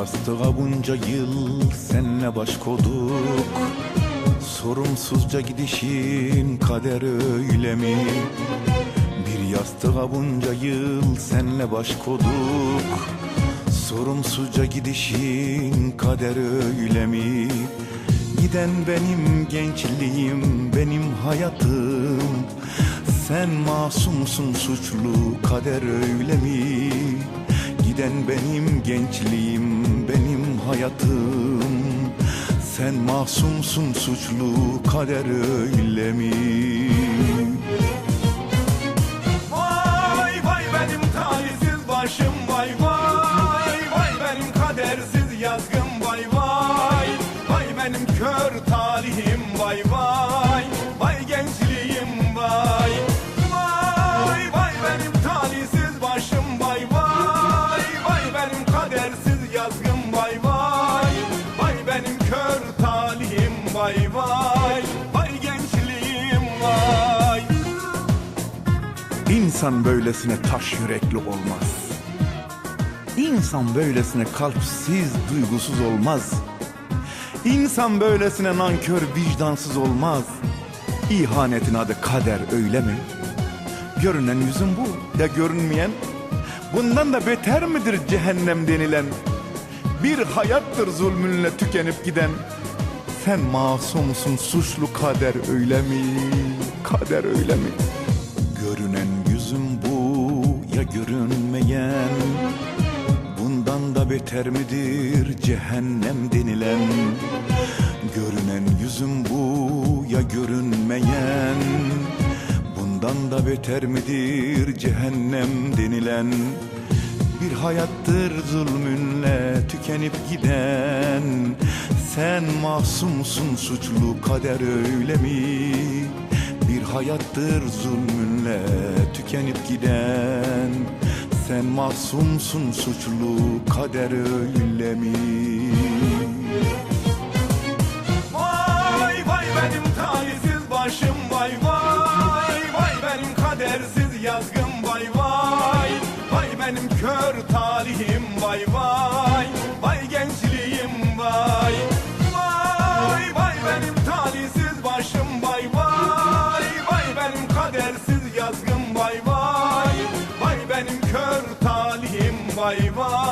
yastığa bunca yıl senle baş koyduk Sorumsuzca gidişin kader öyle mi? Bir yastığa bunca yıl senle baş koyduk Sorumsuzca gidişin kader öyle mi? Giden benim gençliğim, benim hayatım Sen masumsun suçlu kader öyle mi? Giden benim gençliğim, benim hayatım Sen masumsun suçlu kader öyle mi? Vay vay benim talihsiz başım vay vay Vay benim kadersiz yazgım İnsan böylesine taş yürekli olmaz. İnsan böylesine kalpsiz, duygusuz olmaz. İnsan böylesine nankör, vicdansız olmaz. İhanetin adı kader öyle mi? Görünen yüzün bu, ya görünmeyen? Bundan da beter midir cehennem denilen? Bir hayattır zulmünle tükenip giden. Sen masumsun suçlu kader öyle mi? Kader öyle mi? Görünen yüzüm bu ya görünmeyen Bundan da beter midir cehennem denilen Görünen yüzüm bu ya görünmeyen Bundan da beter midir cehennem denilen bir hayattır zulmünle tükenip giden Sen masumsun suçlu kader öyle mi? Hayattır zulmünle tükenip giden Sen masumsun suçlu kader öyle mi? hayvan